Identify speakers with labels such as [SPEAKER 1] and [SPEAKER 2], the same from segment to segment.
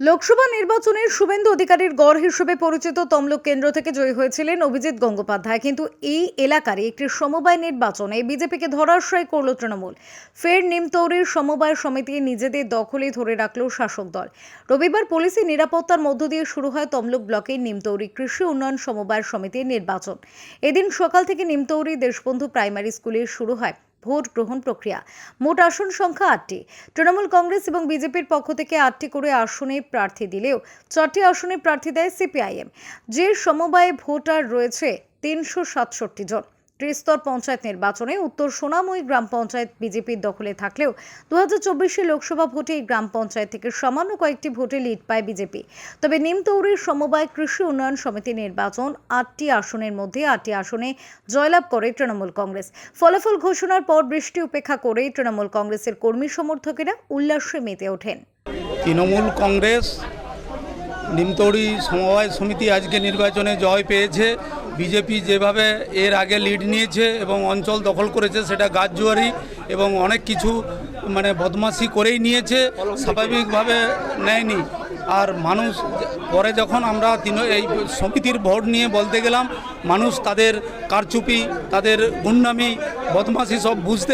[SPEAKER 1] লোকসভা নির্বাচনে শুভেন্দু অধিকারীর গড় হিসেবে পরিচিত তমলুক কেন্দ্র থেকে জয়ী হয়েছিলেন অভিজিৎ গঙ্গোপাধ্যায়। কিন্তু এই এলাকারই একটি সমবায় নির্বাচনে বিজেপিকে ধরাশায়ী করল তৃণমূল। ফের নিমতৌরির সমবায় সমিতি নিজেদের দখলে ধরে রাখল শাসক দল। রবিবার পুলিশি নিরাপত্তার মধ্য দিয়ে শুরু হয় তমলুক ব্লকের নিমতৌরি কৃষি উন্নয়ন সমবায় সমিতির নির্বাচন। এদিন সকাল থেকে নিমতৌরি দেশবন্ধু প্রাইমারি স্কুলে শুরু হয়। ভোট গ্রহণ প্রক্রিয়া। মোট আসন সংখ্যা আটটি। তৃণমূল কংগ্রেস এবং বিজেপির পক্ষ থেকে আটটি করে আসনে প্রার্থী দিলেও চারটি আসনে প্রার্থী দেয় সিপিআইএম। যে সমবায়ে ভোটার রয়েছে তিনশো সাতষট্টি জন। ত্রিস্তর পঞ্চায়েত নির্বাচনে উত্তর সোনাময়ী গ্রাম পঞ্চায়েত বিজেপির দখলে থাকলেও দু হাজার লোকসভা ভোটে এই গ্রাম পঞ্চায়েত থেকে সামান্য কয়েকটি ভোটে লিড পায় বিজেপি। তবে নিমতৌরির সমবায় কৃষি উন্নয়ন সমিতি নির্বাচন আটটি আসনের মধ্যে আটটি আসনে জয়লাভ করে তৃণমূল কংগ্রেস। ফলাফল ঘোষণার পর বৃষ্টি উপেক্ষা করে তৃণমূল কংগ্রেসের কর্মী সমর্থকেরা উল্লাসে মেতে ওঠেন।
[SPEAKER 2] তৃণমূল কংগ্রেস, নিমতৌরি সমবায় সমিতি আজকে নির্বাচনে জয় পেয়েছে। বিজেপি যেভাবে এর আগে লিড নিয়েছে এবং অঞ্চল দখল করেছে, সেটা গাছজুয়ারি এবং অনেক কিছু মানে বদমাশি করেই নিয়েছে, স্বাভাবিকভাবে নেয়নি। আর মানুষ পরে যখন আমরা তিন এই সমিতির ভোট নিয়ে বলতে গেলাম, মানুষ তাদের কারচুপি, তাদের গুন্ডামি, বদমাশি সব বুঝতে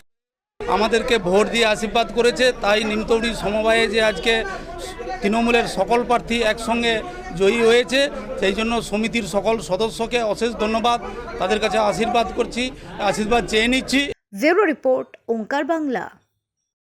[SPEAKER 2] আমাদেরকে ভোট দিয়ে আশীর্বাদ করেছে, তাই নিমতৌড়ি সমবায়ে যে আজকে তৃণমূলের সকল প্রার্থী একসঙ্গে জয়ী হয়েছে। সেই জন্য সমিতির সকল সদস্যকে অশেষ ধন্যবাদ। তাদের কাছে আশীর্বাদ করছি, আশীর্বাদ চেয়ে নিচ্ছি।
[SPEAKER 1] Zero report, Omkar Bangla.